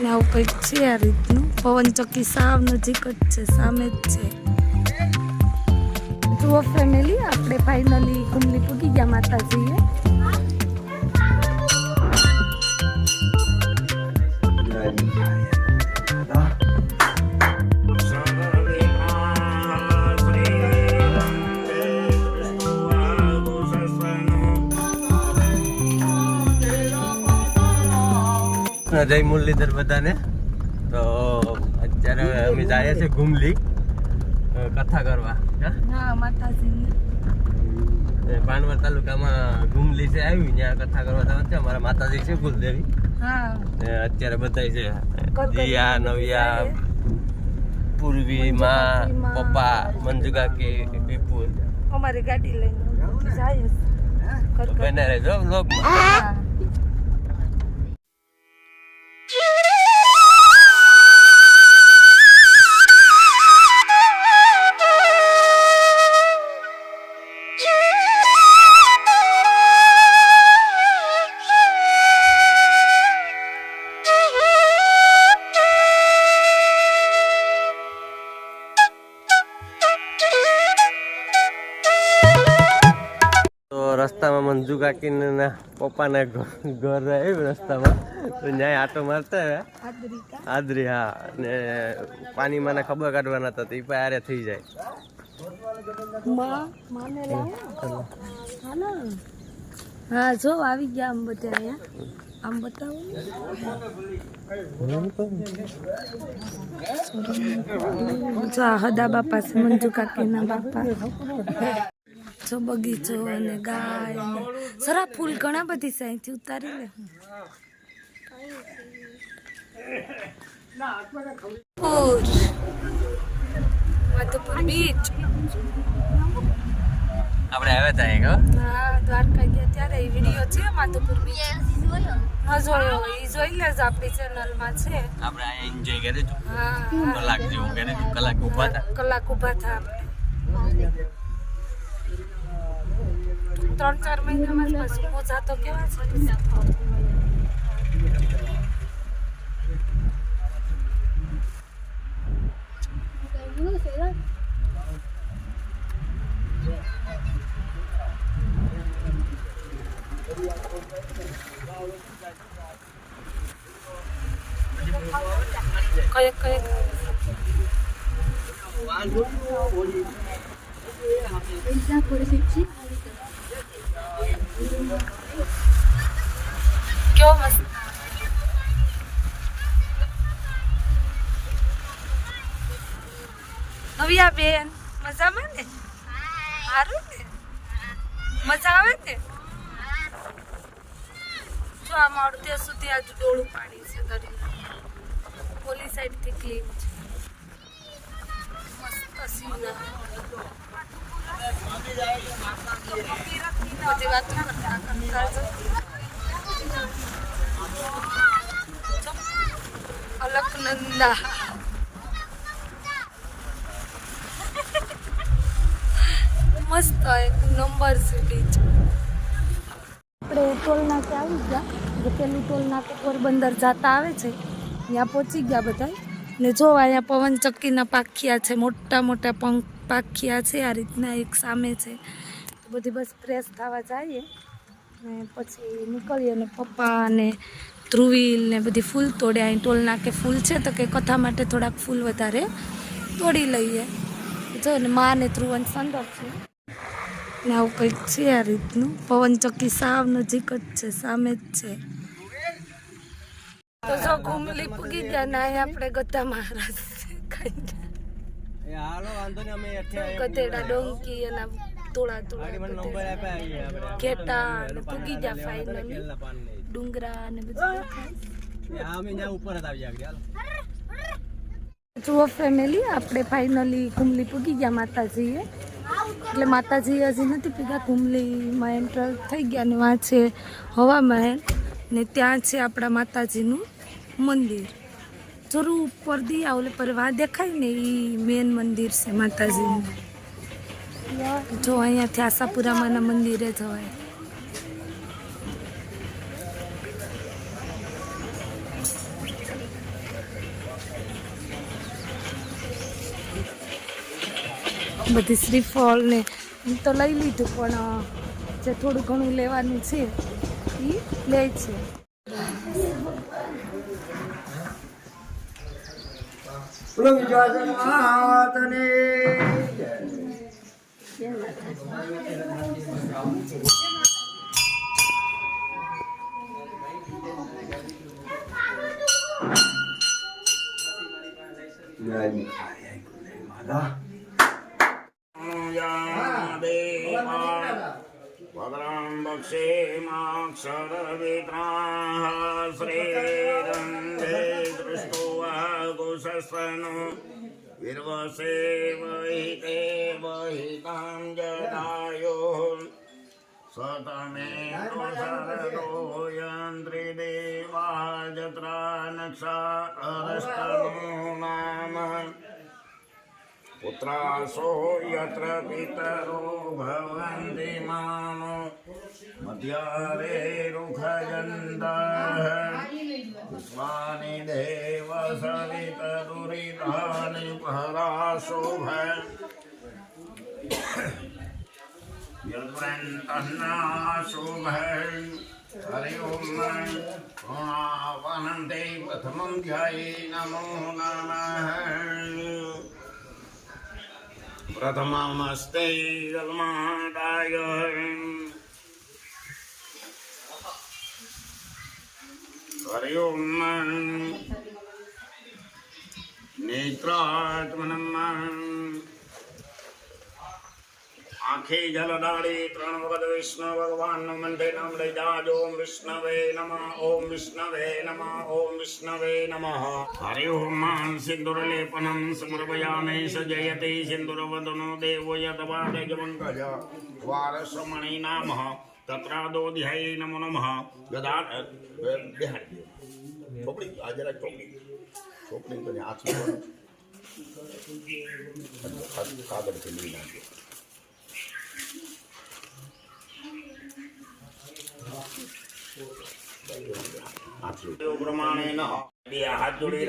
ને આવું કંઈક છે આ રીતનું. પવન ચક્કી સાવ નજીક જ છે, સામે જ છે. જુઓ ફેમિલી આપણે ફાઇનલી ઘૂમલી પૂગી ગયા માતાજીએ. જય મુરલીધર બધાને. તો અત્યારે અમે જઈએ છીએ ગુમલી કથા કરવા. પાનવર તાલુકામાં ગુમલી છે આવી ત્યાં કથા કરવા જવાનું છે. અમારા માતાજી છે કુલદેવી. ને અત્યારે બધા છે દિયા નવિયા પૂર્વી માં. પપ્પા મંજુગા કે વિપુલ. અમારી ગાડી લઈને જાય બને રહેજો વ્લોગમાં મંજુ કાકીને પપ્પાને ઘર રહે રસ્તામાં. તો ન્યાય આટો મારતા આવ્યા. આદરી હા. ને પાણીમાં ને ખબર કાઢવાના હતા તો એ પણ આરે થઈ જાય. માને હા જો આવી ગયા આમ બધા અહીંયા. આમ બતાવો. હદા બાપા છે મંજુ કાકીના બાપા. જો બગીચો અને ગાય સરા ફૂલ ઘણા બધી છે અહીંથી ઉતારી લે. પુર માધુપુર બીચ આપણે આવ્યા હતા એક હા? દ્વારકા ગયા ત્યારે એ વીડિયો છે માધુપુર બીચ હા જોયો. એ જોઈ લેજો આપણી ચેનલમાં છે. આપણે આ એન્જોય કર્યું હતું હા કલાક જેવું કર્યું હતું કલાક ઊભા હતા કલાક ઊભા થા આપણે. ત્રણ ચાર મહિનામાં જ પાછું મોજા તો કેવા છે કયેક કયેક કેવો મસ્ત નવિયા બેન મજામાં ને સારું ને મજા આવે ને જો આમ અડધે સુધી આજુ ડોળું પાણી છે દરિયા પોલીસ સાઈડથી ક્લીન છે મસ્ત સીના અલકનંદા મસ્ત એક નંબર છે આપણે ટોલ નાકે આવી ગયા. પેલું ટોલ નાકે પોરબંદર જતા આવે છે, ત્યાં પહોંચી ગયા બધા ને જો અહીંયા પવન ચક્કીના પાખિયા છે મોટા મોટા પંખ પાખિયા છે, આ રીતના એક સામે છે. તો બધી બસ ફ્રેશ થવા જઈએ ને પછી નીકળીએ ને પપ્પા ને ધ્રુવીલ ને બધી ફૂલ તોડે. અહીં ટોલ નાકે ફૂલ છે તો કે કથા માટે થોડાક ફૂલ વધારે તોડી લઈએ. જો ને મા ને ધ્રુવન સંદર છે. ને આવું કંઈક છે આ રીતનું. પવન ચક્કી સાવ નજીક જ છે સામે જ છે. તો જો ઘૂમલી પૂગી ગયા ને અહીંયા આપણે ગધા મહારાજ ખાઈ ગયા. ગધેડા ડોંકી એના તોળા તોળા ઘેટા ને પૂગી ગયા ફાઈનલી ડુંગરા ને બધું ઉપર જ આવી જુઓ ફેમિલી આપણે ફાઇનલી કુમલી પૂગી ગયા માતાજીએ. એટલે માતાજી હજી નથી પૂગ્યા કુમલીમાં એન્ટર થઈ ગયા ને વાં છે હવા મહેલ ને ત્યાં છે આપણા માતાજીનું મંદિર. જરૂર ઉપર દી ઓલે પર વાં દેખાય ને એ મેન મંદિર છે માતાજીનું. જો અહીંયાથી આશાપુરામાના મંદિરે જવાય બધી શ્રીફળ ને તો લઈ લીધું, પણ જે થોડું ઘણું લેવાનું છે એ લે છે. તને ભગરામ બક્ષે માક્ષરવિત્રાહ શ્રીરંગે દૃષ્ટો વાગુશસ્તનો વિર્વસે વહિતે વહિતામ જદાયો સતમે યંત્રી દેવા જત્રા નક્ષા અરસ્તનું નામ पुत्रासो यत्र पितरो भवन्ति मानो मध्यारे रुखजन्तः विश्वानि देव सवितदुरितानि पराशोभ यद्वन्तन्नाशुभ हरि ओम् वनन्ते प्रथमं ध्याये नमो नमः प्रथममस्ते जन्मादाय हरि ओम् नेत्रात्मनम् આંખે જલદાળી ત્રણ વખત વિષ્ણુ ભગવાનનું મંદિર નામ લઈ જાજ ઓમ વિષ્ણવે નમઃ ઓમ વિષ્ણવે નમઃ ઓમ વિષ્ણવે નમઃ હરિ ઓમ સિંદુર લેપનમ સમર્પયામે સજયતે સિંદુર વદનો દેવો યદવાદજ પંકજ વારસમણિ નામ તત્રાદોધ્યાય નમો નમઃ ગદા બિહારી આ જરા ચોપડી ચોપડી તો હાથ કાગળથી લઈ નાખજો નામ. લઈ મંત્રે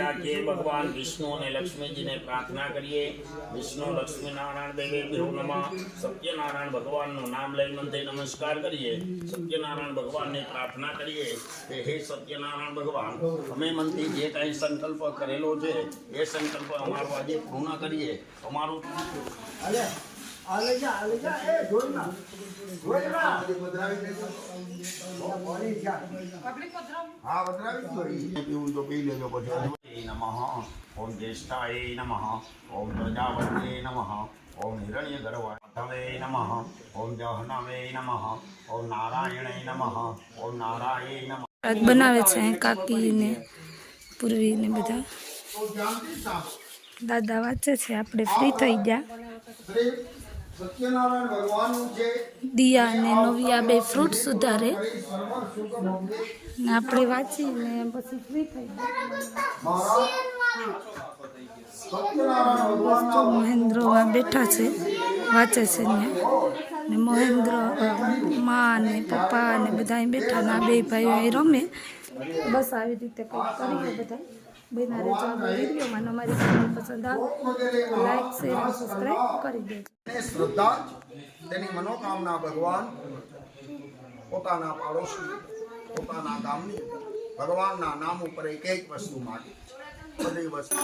નમસ્કાર કરીએ. સત્યનારાયણ ભગવાનની પ્રાર્થના કરીએ કે હે સત્યનારાયણ ભગવાન, અમે મનથી જે કાંઈ સંકલ્પ કરેલો છે, એ સંકલ્પ અમારો આજે પૂર્ણ કરીએ. અમારું અલે આ લઈ જા આ લઈ જા એ જોઈ ના જોઈ ના પધરાવી દેજો બહુ મોડી છે હા પધરાવી જોઈ પીવું તો પી લેજો પછી નમઃ ઓમ જ્યેષ્ઠાય નમઃ ઓમ પ્રજાપતયે નમઃ ઓમ હિરણ્ય ગર્ભવે નમઃ ઓમ જહનવે નમઃ ઓમ નારાયણે નમઃ ઓમ નારાયે નમઃ આજ બનાવે છે અહીં કાકી ને પૂર્વી ને બધા તો જાણતી સાહેબ દાદા વાંચે છે આપણે ફ્રી થઈ ગયા શ્રી સત્યનારાયણ ભગવાનનું છે દિયા અને નવિયા બે ફ્રૂટ સુધારે આપણે વાંચીને પછી ફ્રી થઈ તો મહેન્દ્ર બેઠા છે વાંચે છે ને. ને મહેન્દ્ર મા ને પપ્પા ને બધા બેઠા ના બે ભાઈઓ રમે. બસ આવી રીતે કંઈક કરીએ બધા બના રહેજો આ વિડીયોમાં અમારી ચેનલ પસંદ આવે. લાઈક શેર અને સબસ્ક્રાઇબ કરી દેજો. શ્રદ્ધા તેની મનોકામના ભગવાન પોતાના પાડોશી પોતાના ગામની ભગવાનના નામ ઉપર એક એક વસ્તુ માગી બધી વસ્તુ.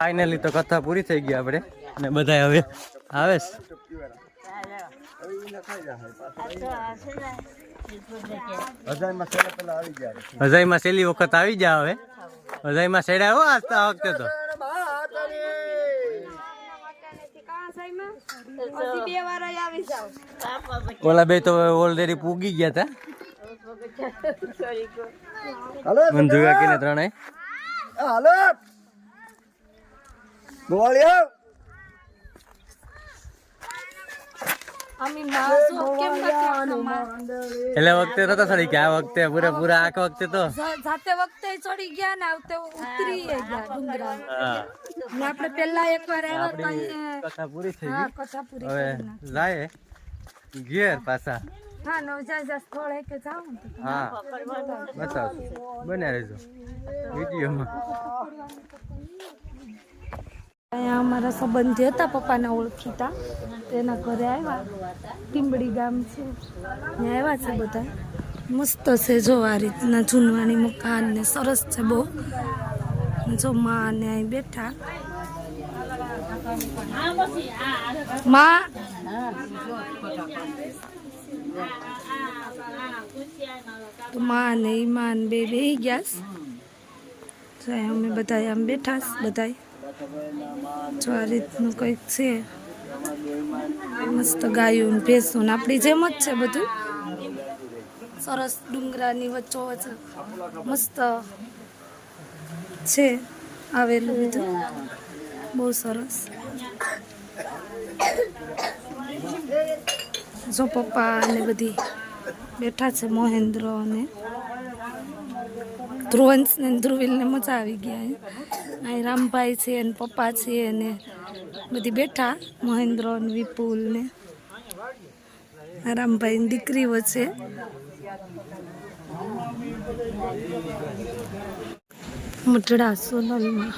ફાઇનલી તો કથા પૂરી થઈ ગઈ આપણે. અને બધા હવે આવે છે. અજાઈમાં છેલ્લી વખત આવી ગયા હવે. અજાઈમાં સેડા હો આજ તો આ વખતે તો. ઓલા બે તો ઓલરેડી પૂગી ગયા હતા મંજુ કાકીને ત્રણેય. હાલો. ગોળિયો એટલે વખતે નતો ચડી ગયા આ વખતે પૂરેપૂરા આખા વખતે તો. જાતે વખતે ચડી ગયા ને આવતે ઉતરી ગયા ડુંગરા. ને આપણે પેલા એકવાર આવ્યા હતા અહીંયા કથા પૂરી થઈ ગઈ. કથા પૂરી હવે જાય ઘેર પાછા. હા નવજા સ્થળે કે જાઉં હા. બતાવ બન્યા રહેજો. વિડીયોમાં. અહીંયા અમારા સંબંધી હતા, પપ્પાના ઓળખીતા. તેના ઘરે આવ્યા. ટીંબડી ગામ છે. ત્યાં આવ્યા છે બધા. મસ્ત છે જો આ રીતના જૂનવાણી મકાન ને સરસ છે બહુ. જો માં ને અહીં બેઠા. માં? તો માં ને ઈમાન બે બે ગયા અમે બધા આમ બેઠા બધા જો આ રીતનું કંઈક છે. મસ્ત ગાયું ને ભેંસો ને આપણી જેમ જ છે બધું. સરસ ડુંગરાની વચ્ચો વચ્ચે મસ્ત છે આવેલું બધું. બહુ સરસ. જો પપ્પા ને બધી બેઠા છે મહેન્દ્ર અને ધ્રુવંશ ને ધ્રુવિલ ને મજા આવી ગયા અહીં. રામભાઈ છે ને પપ્પા છે ને બધી બેઠા, મહેન્દ્ર ને વિપુલ ને રામભાઈની દીકરીઓ છે મઢડા સોનલમાં